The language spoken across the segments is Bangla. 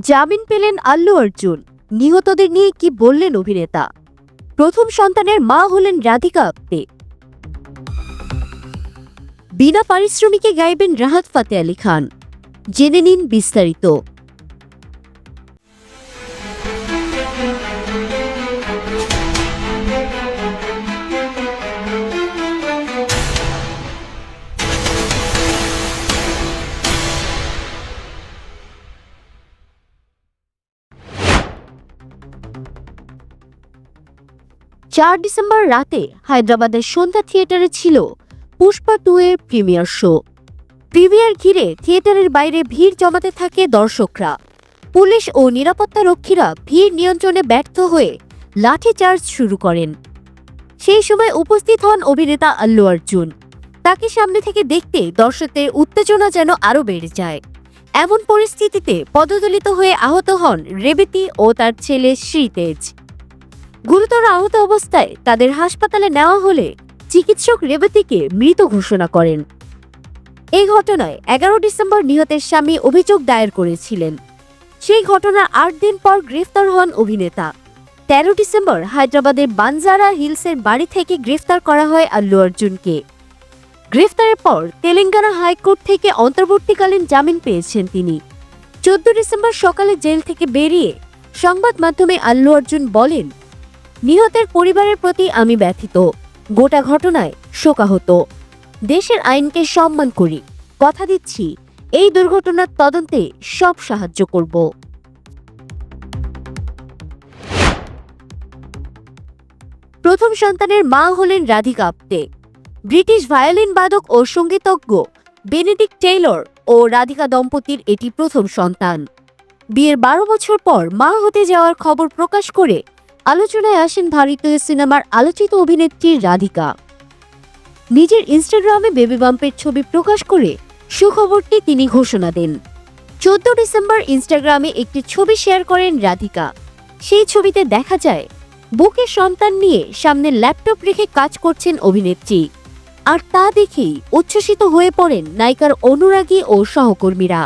জামিন পেলেন আল্লু অর্জুন। নিহতদের নিয়ে কি বললেন অভিনেতা? প্রথম সন্তানের মা হলেন রাধিকা আপ্তে। বিনা পারিশ্রমিকে গাইবেন রাহাত ফাতে আলী খান। জেনে নিন বিস্তারিত। চার ডিসেম্বর রাতে হায়দ্রাবাদের সন্ধ্যা থিয়েটারে ছিল পুষ্পা টু এর প্রিমিয়ার শো। প্রিমিয়ার ঘিরে থিয়েটারের বাইরে ভিড় জমাতে থাকে দর্শকরা। পুলিশ ও নিরাপত্তা রক্ষীরা ভিড় নিয়ন্ত্রণে ব্যর্থ হয়ে লাঠিচার্জ শুরু করেন। সেই সময় উপস্থিত হন অভিনেতা আল্লু অর্জুন। তাকে সামনে থেকে দেখতে দর্শকদের উত্তেজনা যেন আরও বেড়ে যায়। এমন পরিস্থিতিতে পদদলিত হয়ে আহত হন রেবেতি ও তার ছেলে শ্রীতেজ। গুরুতর আহত অবস্থায় তাদের হাসপাতালে নেওয়া হলে চিকিৎসক রেবতীকে মৃত ঘোষণা করেন। এই ঘটনায় এগারো ডিসেম্বর নিহতের স্বামী অভিযোগ দায়ের করেছিলেন। সেই ঘটনার আট দিন পর গ্রেফতার হন অভিনেতা। তেরো ডিসেম্বর হায়দ্রাবাদের বানজারা হিলসের বাড়ি থেকে গ্রেফতার করা হয় আল্লু অর্জুনকে। গ্রেফতারের পর তেলেঙ্গানা হাইকোর্ট থেকে অন্তর্বর্তীকালীন জামিন পেয়েছেন তিনি। চোদ্দ ডিসেম্বর সকালে জেল থেকে বেরিয়ে সংবাদ মাধ্যমে আল্লু অর্জুন বলেন নিহতের পরিবারের প্রতি আমি ব্যথিত। গোটা ঘটনায় শোকাহত। দেশের আইনকে সম্মান করি। কথা দিচ্ছি, এই দুর্ঘটনার তদন্তে সব সাহায্য করব। প্রথম সন্তানের মা হলেন রাধিকা আপ্তে। ব্রিটিশ ভায়োলিন বাদক ও সঙ্গীতজ্ঞ বেনেডিক টেইলর ও রাধিকা দম্পতির এটি প্রথম সন্তান। বিয়ের বারো বছর পর মা হতে যাওয়ার খবর প্রকাশ করে আলোচনায় আসেন ভারতীয় সিনেমার আলোচিত অভিনেত্রী রাধিকা। নিজের ইনস্টাগ্রামে বেবি বাম্পের ছবি প্রকাশ করে সুখবরটি তিনি ঘোষণা দেন। চোদ্দ ডিসেম্বর ইনস্টাগ্রামে একটি ছবি শেয়ার করেন রাধিকা। সেই ছবিতে দেখা যায়, বুকে সন্তান নিয়ে সামনে ল্যাপটপ রেখে কাজ করছেন অভিনেত্রী। আর তা দেখেই উচ্ছ্বসিত হয়ে পড়েন নায়িকার অনুরাগী ও সহকর্মীরা।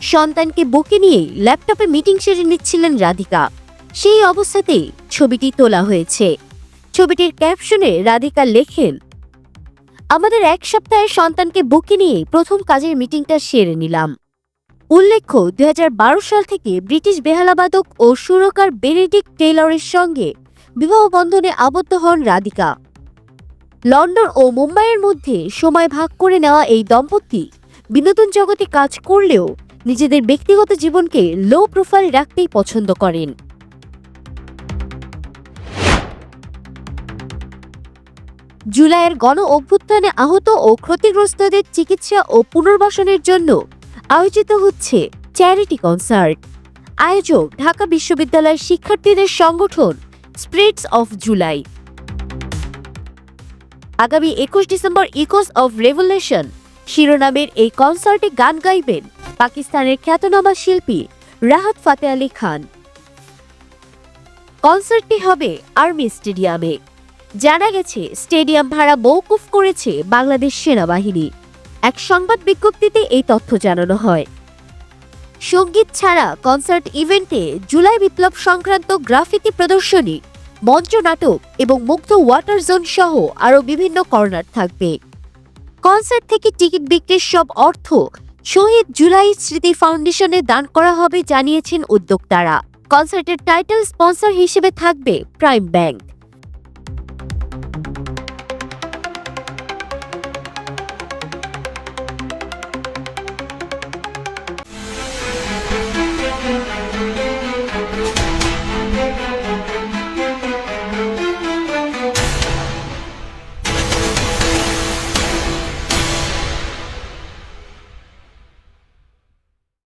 সন্তানকে বকে নিয়ে ল্যাপটপে মিটিং সেরে নিচ্ছিলেন রাধিকা। সেই অবস্থাতেই ছবিটি তোলা হয়েছে। ছবিটির ক্যাপশনে রাধিকা লেখেন, আমাদের এক সপ্তাহে সন্তানকে বকে নিয়ে প্রথম কাজের মিটিংটা সেরে নিলাম। উল্লেখ্য, দুই হাজার বারো সাল থেকে ব্রিটিশ বেহালাবাদক ও সুরকার বেনেডিক টেইলরের সঙ্গে বিবাহ বন্ধনে আবদ্ধ হন রাধিকা। লন্ডন ও মুম্বাইয়ের মধ্যে সময় ভাগ করে নেওয়া এই দম্পতি বিনোদন জগতে কাজ করলেও নিজেদের ব্যক্তিগত জীবনকে লো প্রোফাইল রাখতেই পছন্দ করেন। জুলাইয়ের গণ অভ্যুত্থানে আহত ও ক্ষতিগ্রস্তদের চিকিৎসা ও পুনর্বাসনের জন্য আয়োজিত হচ্ছে চ্যারিটি কনসার্ট আয়োজক ঢাকা বিশ্ববিদ্যালয়ের শিক্ষার্থীদের সংগঠন স্প্রিটস অফ জুলাই আগামী একুশ ডিসেম্বর ইকোস অফ রেভলিউশন শিরোনামের এই কনসার্টে গান গাইবেন পাকিস্তানের খ্যাতনামা শিল্পী রাহাত ফাতে আলী খান। কনসার্টটি হবে আর্মি স্টেডিয়ামে। জানা গেছে, স্টেডিয়াম ভাড়া মৌকুফ করেছে বাংলাদেশ সেনাবাহিনী। এক সংবাদ বিজ্ঞপ্তিতে এই তথ্য জানানো হয়। সংগীত ছাড়া কনসার্ট ইভেন্টে জুলাই বিপ্লব সংক্রান্ত গ্রাফিতি প্রদর্শনী, মঞ্চ নাটক এবং মুক্ত ওয়াটার জোন সহ আরও বিভিন্ন কর্নার থাকবে। কনসার্ট থেকে টিকিট বিক্রির সব অর্থ শহীদ জুলাই স্মৃতি ফাউন্ডেশনে দান করা হবে, জানিয়েছেন উদ্যোক্তারা। কনসার্টের টাইটেল স্পন্সর হিসেবে থাকবে প্রাইম ব্যাংক।